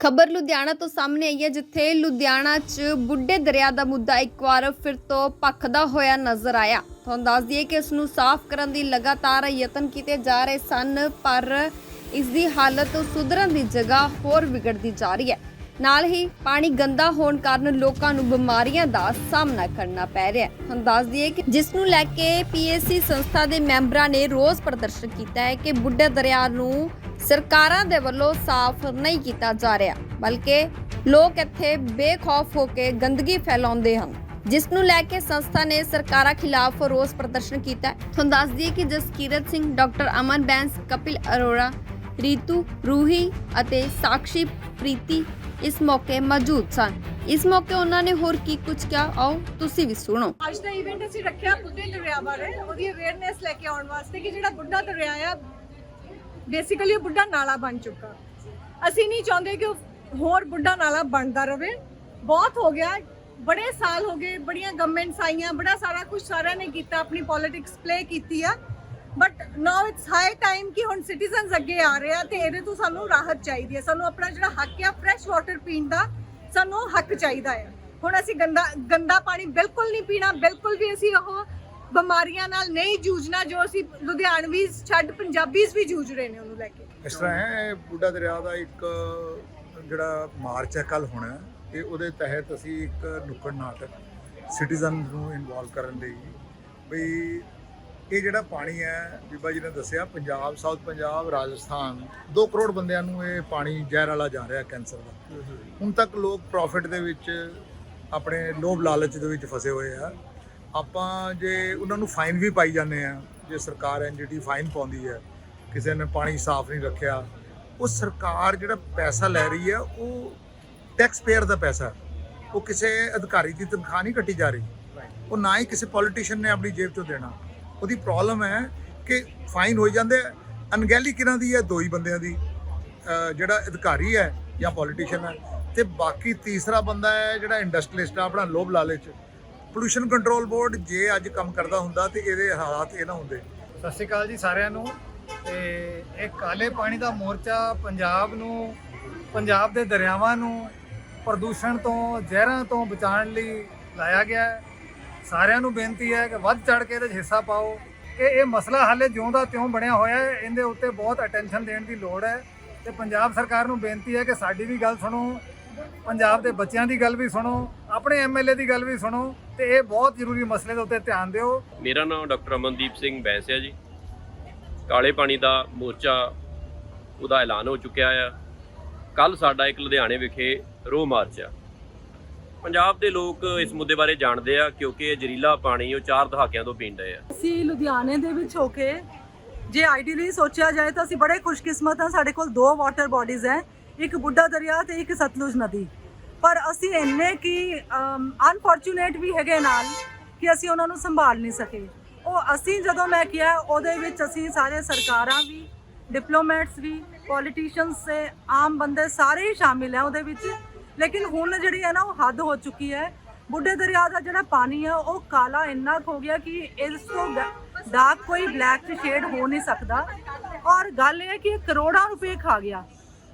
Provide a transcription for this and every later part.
ਖਬਰ ਲੁਧਿਆਣਾ ਤੋਂ ਸਾਹਮਣੇ ਆਈ ਹੈ, ਜਿੱਥੇ ਲੁਧਿਆਣਾ 'ਚ ਬੁੱਢੇ ਦਰਿਆ ਦਾ ਮੁੱਦਾ ਇੱਕ ਵਾਰ ਫਿਰ ਤੋਂ ਭਖਦਾ ਹੋਇਆ ਨਜ਼ਰ ਆਇਆ। ਤੁਹਾਨੂੰ ਦੱਸ ਦਈਏ ਕਿ ਇਸ ਨੂੰ ਸਾਫ਼ ਕਰਨ ਦੀ ਲਗਾਤਾਰ ਯਤਨ ਕੀਤੇ ਜਾ ਰਹੇ ਸਨ, ਪਰ ਇਸ ਦੀ ਹਾਲਤ ਸੁਧਰਨ ਦੀ ਜਗ੍ਹਾ ਹੋਰ ਵਿਗੜਦੀ ਜਾ ਰਹੀ ਹੈ। ਨਾਲ ਹੀ ਪਾਣੀ ਗੰਦਾ ਹੋਣ ਕਾਰਨ ਲੋਕਾਂ ਨੂੰ ਬਿਮਾਰੀਆਂ ਦਾ ਸਾਹਮਣਾ ਕਰਨਾ ਪੈ ਰਿਹਾ ਹੈ। ਤੁਹਾਨੂੰ ਦੱਸ ਦਈਏ ਕਿ ਜਿਸ ਨੂੰ ਲੈ ਕੇ ਪੀਐਸਸੀ ਸੰਸਥਾ ਦੇ ਮੈਂਬਰਾਂ ਨੇ ਰੋਸ ਪ੍ਰਦਰਸ਼ਨ ਕੀਤਾ ਹੈ ਕਿ ਬੁੱਢੇ ਦਰਿਆ ਨੂੰ ਸਰਕਾਰਾਂ ਦੇ ਵੱਲੋਂ ਸਾਫ਼ ਨਹੀਂ ਕੀਤਾ ਜਾ ਰਿਹਾ, ਬਲਕਿ ਲੋਕ ਇੱਥੇ ਬੇਖੌਫ ਹੋ ਕੇ ਗੰਦਗੀ ਫੈਲਾਉਂਦੇ ਹਨ। ਜਿਸ ਨੂੰ ਲੈ ਕੇ ਸੰਸਥਾ ਨੇ ਸਰਕਾਰਾਂ ਖਿਲਾਫ ਰੋਸ ਪ੍ਰਦਰਸ਼ਨ ਕੀਤਾ ਤੁਹਾਨੂੰ ਦੱਸ ਦਈਏ ਕਿ ਜਸਕੀਰਤ ਸਿੰਘ, ਡਾਕਟਰ ਅਮਨ ਬੈਂਸ, ਕਪਿਲ ਅਰੋੜਾ, ਰੀਤੂ, ਰੂਹੀ ਅਤੇ ਸਾਕਸ਼ੀ ਪ੍ਰੀਤੀ ਇਸ ਮੌਕੇ ਮੌਜੂਦ ਸਨ। ਇਸ ਮੌਕੇ ਉਹਨਾਂ ਨੇ ਹੋਰ ਕੀ ਕੁਝ ਕਿਹਾ? ਆਓ, ਤੁਸੀਂ ਵੀ ਸੁਣੋ। ਅੱਜ ਦਾ ਇਵੈਂਟ ਅਸੀਂ ਰੱਖਿਆ ਬੁੱਢੇ ਦਰਿਆ ਬਾਰੇ। ਉਹਦੀ ਅਵੇਅਰਨੈਸ ਲੈ ਕੇ ਆਉਣ ਵਾਸਤੇ ਕਿ ਜਿਹੜਾ ਬੁੱਢਾ ਦਰਿਆ ਆ ਬੇਸਿਕਲੀ ਉਹ ਬੁੱਢਾ ਨਾਲਾ ਬਣ ਚੁੱਕਾ। ਅਸੀਂ ਨਹੀਂ ਚਾਹੁੰਦੇ ਕਿ ਹੋਰ ਬੁੱਢਾ ਨਾਲਾ ਬਣਦਾ ਰਵੇ। ਬਹੁਤ ਹੋ ਗਿਆ। ਬੜੇ ਸਾਲ ਹੋ ਗਏ, ਬੜੀਆਂ ਗਵਰਨਮੈਂਟਸ ਆਈਆਂ, ਬੜਾ ਸਾਰਾ ਕੁਝ ਸਾਰਿਆਂ ਨੇ ਕੀਤਾ, ਆਪਣੀ ਪੋਲਿਟਿਕਸ ਪਲੇ ਕੀਤੀ ਆ। But now it's high time ਕਿ ਹੁਣ ਸਿਟੀਜ਼ਨਸ ਅੱਗੇ ਆ ਰਹੇ ਆ ਤੇ ਇਹਦੇ ਤੋਂ ਸਾਨੂੰ ਰਾਹਤ ਚਾਹੀਦੀ ਹੈ ਸਾਨੂੰ ਆਪਣਾ ਜਿਹੜਾ ਹੱਕ ਆ ਫਰੈਸ਼ ਵਾਟਰ ਪੀਣ ਦਾ, ਸਾਨੂੰ ਹੱਕ ਚਾਹੀਦਾ ਹੈ ਹੁਣ ਅਸੀਂ ਗੰਦਾ ਗੰਦਾ ਪਾਣੀ ਬਿਲਕੁਲ ਨਹੀਂ ਪੀਣਾ, ਬਿਲਕੁਲ ਵੀ ਅਸੀਂ ਉਹ ਬਿਮਾਰੀਆਂ ਨਾਲ ਨਹੀਂ ਜੂਝਣਾ ਜੋ ਅਸੀਂ ਲੁਧਿਆਣਵੀ ਛੱਡ ਪੰਜਾਬੀਜ਼ ਵੀ ਜੂਝ ਰਹੇ ਨੇ ਉਹਨੂੰ ਲੈ ਕੇ। ਇਸ ਤਰ੍ਹਾਂ ਹੈ ਇਹ ਬੁੱਢਾ ਦਰਿਆ ਦਾ ਇੱਕ ਜਿਹੜਾ ਮਾਰਚ ਹੈ ਕੱਲ ਹੋਣਾ ਹੈ, ਤੇ ਉਹਦੇ ਤਹਿਤ ਅਸੀਂ ਇੱਕ ਨੁੱਕੜ ਨਾਟਕ ਸਿਟੀਜ਼ਨ ਨੂੰ ਇਨਵੋਲਵ ਕਰਨ ਲਈ ਵੀ ਇਹ ਜਿਹੜਾ ਪਾਣੀ ਹੈ ਬੀਬਾ ਜੀ ਨੇ ਦੱਸਿਆ ਪੰਜਾਬ ਸਾਊਥ ਪੰਜਾਬ ਰਾਜਸਥਾਨ 2 ਕਰੋੜ ਬੰਦਿਆਂ ਨੂੰ ਇਹ ਪਾਣੀ ਜ਼ਹਿਰ ਵਾਲਾ ਜਾ ਰਿਹਾ ਕੈਂਸਰ ਦਾ। ਹੁਣ ਤੱਕ ਲੋਕ ਪ੍ਰੋਫਿਟ ਦੇ ਵਿੱਚ ਆਪਣੇ ਲੋਭ ਲਾਲਚ ਦੇ ਵਿੱਚ ਫਸੇ ਹੋਏ ਆ। ਆਪਾਂ ਜੇ ਉਹਨਾਂ ਨੂੰ ਫਾਈਨ ਵੀ ਪਾਈ ਜਾਂਦੇ ਆ ਜੇ ਸਰਕਾਰ ਐਨਜੀਟੀ ਫਾਈਨ ਪਾਉਂਦੀ ਹੈ ਕਿਸੇ ਨੇ ਪਾਣੀ ਸਾਫ਼ ਨਹੀਂ ਰੱਖਿਆ ਉਹ ਸਰਕਾਰ ਜਿਹੜਾ ਪੈਸਾ ਲੈ ਰਹੀ ਹੈ ਉਹ ਟੈਕਸ ਪੇਅਰ ਦਾ ਪੈਸਾ ਹੈ। ਉਹ ਕਿਸੇ ਅਧਿਕਾਰੀ ਦੀ ਤਨਖਾਹ ਨਹੀਂ ਕੱਟੀ ਜਾ ਰਹੀ। ਉਹ ਨਾ ਹੀ ਕਿਸੇ ਪੋਲੀਟੀਸ਼ੀਅਨ ਨੇ ਆਪਣੀ ਜੇਬ ਚੋਂ ਦੇਣਾ। ਉਹਦੀ ਪ੍ਰੋਬਲਮ ਹੈ ਕਿ ਫਾਈਨ ਹੋਈ ਜਾਂਦੇ ਆ। ਅਣਗਹਿਲੀ ਕਿਹਨਾਂ ਦੀ ਹੈ? ਦੋ ਹੀ ਬੰਦਿਆਂ ਦੀ। ਜਿਹੜਾ ਅਧਿਕਾਰੀ ਹੈ ਜਾਂ ਪੋਲੀਟੀਸ਼ੀਅਨ ਹੈ। ਤੇ ਬਾਕੀ ਤੀਸਰਾ ਬੰਦਾ ਹੈ ਜਿਹੜਾ ਇੰਡਸਟਰੀਲਿਸਟ ਆ ਆਪਣਾ ਲੋਭ ਲਾਲਚ। ਪੋਲੂਸ਼ਨ ਕੰਟਰੋਲ ਬੋਰਡ ਜੇ ਅੱਜ ਕੰਮ ਕਰਦਾ ਹੁੰਦਾ ਤੇ ਇਹਦੇ ਹਾਲਾਤ ਇਹ ਨਾ ਹੁੰਦੇ। ਸਤਿ ਸ਼੍ਰੀ ਅਕਾਲ ਜੀ ਸਾਰਿਆਂ ਨੂੰ। ਤੇ ਇਹ ਕਾਲੇ ਪਾਣੀ ਦਾ ਮੋਰਚਾ ਪੰਜਾਬ ਨੂੰ, ਪੰਜਾਬ ਦੇ ਦਰਿਆਵਾਂ ਨੂੰ ਪ੍ਰਦੂਸ਼ਣ ਤੋਂ, ਜ਼ਹਿਰਾਂ ਤੋਂ ਬਚਾਉਣ ਲਈ ਲਾਇਆ ਗਿਆ ਹੈ। ਸਾਰਿਆਂ ਨੂੰ ਬੇਨਤੀ ਹੈ ਕਿ ਵੱਧ ਚੜ ਕੇ ਇਹਦੇ 'ਚ ਹਿੱਸਾ ਪਾਓ। ਇਹ ਇਹ ਮਸਲਾ ਹਾਲੇ ਜਿਉਂ ਦਾ ਤਿਉਂ ਬਣਿਆ ਹੋਇਆ ਹੈ, ਇਹਦੇ ਉੱਤੇ ਬਹੁਤ ਅਟੈਂਸ਼ਨ ਦੇਣ ਦੀ ਲੋੜ ਹੈ। ਤੇ ਪੰਜਾਬ ਸਰਕਾਰ ਨੂੰ ਬੇਨਤੀ ਹੈ ਕਿ ਸਾਡੀ ਵੀ ਗੱਲ ਸੁਣੋ। ਪੰਜਾਬ ਦੇ ਬੱਚਿਆਂ ਦੀ ਗੱਲ ਵੀ ਸੁਣੋ ਆਪਣੇ ਐਮਐਲਏ ਦੀ ਗੱਲ ਵੀ ਸੁਣੋ ਤੇ ਇਹ ਬਹੁਤ ਜ਼ਰੂਰੀ ਮਸਲੇ ਦੇ ਉੱਤੇ ਧਿਆਨ ਦਿਓ। ਮੇਰਾ ਨਾਮ ਡਾਕਟਰ ਅਮਨਦੀਪ ਸਿੰਘ ਬੈਂਸ ਹੈ ਜੀ। ਕਾਲੇ ਪਾਣੀ ਦਾ ਮੋਰਚਾ ਉਹਦਾ ਐਲਾਨ ਹੋ ਚੁੱਕਿਆ ਆ। ਕੱਲ ਸਾਡਾ ਇੱਕ ਲੁਧਿਆਣੇ ਵਿਖੇ ਰੋਹ ਮਾਰਚ ਆ। ਪੰਜਾਬ ਦੇ ਲੋਕ ਇਸ ਮੁੱਦੇ ਬਾਰੇ ਜਾਣਦੇ ਆ ਕਿਉਂਕਿ ਇਹ ਜ਼ਹਿਰੀਲਾ ਪਾਣੀ ਉਹ ਚਾਰ ਦਹਾਕਿਆਂ ਤੋਂ ਪੀਂਦੇ ਆ। ਅਸੀਂ ਲੁਧਿਆਣੇ ਦੇ ਵਿੱਚ ਹੋ ਕੇ ਜੇ ਆਈਡੀਅਲੀ ਸੋਚਿਆ ਜਾਏ ਤਾਂ ਅਸੀਂ ਬੜੇ ਖੁਸ਼ਕਿਸਮਤ ਹਾਂ ਸਾਡੇ ਕੋਲ ਦੋ ਵਾਟਰ ਬਾਡੀਜ਼ ਹੈ। ਇੱਕ ਬੁੱਢਾ ਦਰਿਆ ਤੇ ਇੱਕ ਸਤਲੁਜ ਨਦੀ। ਪਰ ਅਸੀਂ ਇੰਨੇ ਕੀ ਅਨਫੋਰਚੂਨੇਟ ਵੀ ਹੈਗੇ ਨਾਲ ਕਿ ਅਸੀਂ ਉਹਨਾਂ ਨੂੰ ਸੰਭਾਲ ਨਹੀਂ ਸਕੇ। ਉਹ ਅਸੀਂ ਜਦੋਂ ਮੈਂ ਕਿਹਾ, ਉਹਦੇ ਵਿੱਚ ਅਸੀਂ ਸਾਰੇ ਸਰਕਾਰਾਂ ਵੀ ਡਿਪਲੋਮੈਟਸ ਵੀ ਪੋਲੀਟੀਸ਼ੀਅਨਸ ਸੇ ਆਮ ਬੰਦੇ ਸਾਰੇ ਹੀ ਸ਼ਾਮਿਲ ਹੈ ਉਹਦੇ ਵਿੱਚ। ਲੇਕਿਨ ਹੁਣ ਜਿਹੜੀ ਹੈ ਨਾ, ਉਹ ਹੱਦ ਹੋ ਚੁੱਕੀ ਹੈ। ਬੁੱਢੇ ਦਰਿਆ ਦਾ ਜਿਹੜਾ ਪਾਣੀ ਹੈ ਉਹ ਕਾਲਾ ਇੰਨਾ ਕੁ ਹੋ ਗਿਆ ਕਿ ਇਸ ਤੋਂ ਡਾਰਕ ਕੋਈ ਬਲੈਕ ਸ਼ੇਡ ਹੋ ਨਹੀਂ ਸਕਦਾ। ਔਰ ਗੱਲ ਇਹ ਹੈ ਕਿ ਕਰੋੜਾਂ ਰੁਪਏ ਖਾ ਗਿਆ।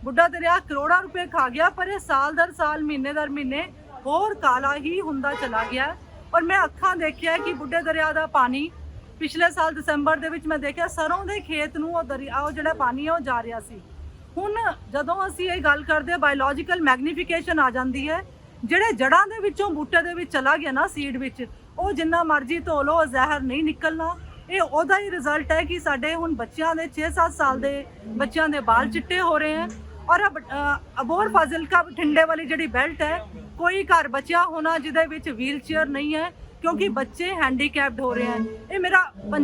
ਬੁੱਢਾ ਦਰਿਆ ਕਰੋੜਾਂ ਰੁਪਏ ਖਾ ਗਿਆ, ਪਰ ਇਹ ਸਾਲ ਦਰ ਸਾਲ, ਮਹੀਨੇ ਦਰ ਮਹੀਨੇ ਹੋਰ ਕਾਲਾ ਹੀ ਹੁੰਦਾ ਚਲਾ ਗਿਆ ਔਰ ਮੈਂ ਅੱਖਾਂ ਦੇਖਿਆ ਕਿ ਬੁੱਢੇ ਦਰਿਆ ਦਾ ਪਾਣੀ ਪਿਛਲੇ ਸਾਲ ਦਸੰਬਰ ਦੇ ਵਿੱਚ ਮੈਂ ਦੇਖਿਆ, ਸਰੋਂ ਦੇ ਖੇਤ ਨੂੰ ਉਹ ਦਰਿਆ, ਉਹ ਜਿਹੜਾ ਪਾਣੀ ਹੈ ਉਹ ਜਾ ਰਿਹਾ ਸੀ। ਹੁਣ ਜਦੋਂ ਅਸੀਂ ਇਹ ਗੱਲ ਕਰਦੇ ਬਾਇਓਲੋਜੀਕਲ ਮੈਗਨੀਫਿਕੇਸ਼ਨ ਆ ਜਾਂਦੀ ਹੈ। ਜਿਹੜੇ ਜੜਾਂ ਦੇ ਵਿੱਚੋਂ ਬੂਟੇ ਦੇ ਵਿੱਚ ਚਲਾ ਗਿਆ ਨਾ ਸੀਡ ਵਿੱਚ, ਉਹ ਜਿੰਨਾ ਮਰਜ਼ੀ ਧੋ ਲਓ, ਜ਼ਹਿਰ ਨਹੀਂ ਨਿਕਲਣਾ। ਇਹ ਉਹਦਾ ਹੀ ਰਿਜ਼ਲਟ ਹੈ ਕਿ ਸਾਡੇ ਹੁਣ ਬੱਚਿਆਂ ਦੇ 6-7 ਸਾਲ ਦੇ ਬੱਚਿਆਂ ਦੇ ਵਾਲ ਚਿੱਟੇ ਹੋ ਰਹੇ ਹਨ ਔਰ ਅਬੋਰ ਫਾਜ਼ਿਲਕਾ ਬਠਿੰਡੇ ਵਾਲੀ ਜਿਹੜੀ ਬੈਲਟ ਹੈ ਕੋਈ ਘਰ ਬਚਿਆ ਹੋਣਾ ਜਿਹਦੇ ਵਿੱਚ ਵੀਲ ਚੇਅਰ ਨਹੀਂ ਹੈ ਕਿਉਂਕਿ ਬੱਚੇ ਹੈਂਡੀਕੈਪਡ ਹੋ ਰਹੇ ਹਨ। ਇਹ ਮੇਰਾ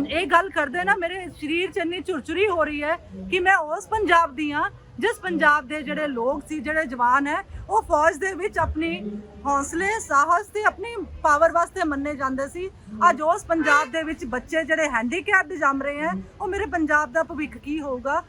ਇਹ ਗੱਲ ਕਰਦੇ ਨਾ ਮੇਰੇ ਸਰੀਰ 'ਚ ਇੰਨੀ ਝੁਰਝੁਰੀ ਹੋ ਰਹੀ ਹੈ ਕਿ ਮੈਂ ਉਸ ਪੰਜਾਬ ਦੀ ਹਾਂ ਜਿਸ ਪੰਜਾਬ ਦੇ ਜਿਹੜੇ ਲੋਕ ਸੀ ਜਿਹੜੇ ਜਵਾਨ ਹੈ ਉਹ ਫੌਜ ਦੇ ਵਿੱਚ ਆਪਣੀ ਹੌਸਲੇ ਸਾਹਸ ਤੇ ਆਪਣੀ ਪਾਵਰ ਵਾਸਤੇ ਮੰਨੇ ਜਾਂਦੇ ਸੀ। ਅੱਜ ਉਸ ਪੰਜਾਬ ਦੇ ਵਿੱਚ ਬੱਚੇ ਜਿਹੜੇ ਹੈਂਡੀਕੈਪਡ ਜੰਮ ਰਹੇ ਹੈ ਉਹ ਮੇਰੇ ਪੰਜਾਬ ਦਾ ਭਵਿੱਖ ਕੀ ਹੋਊਗਾ?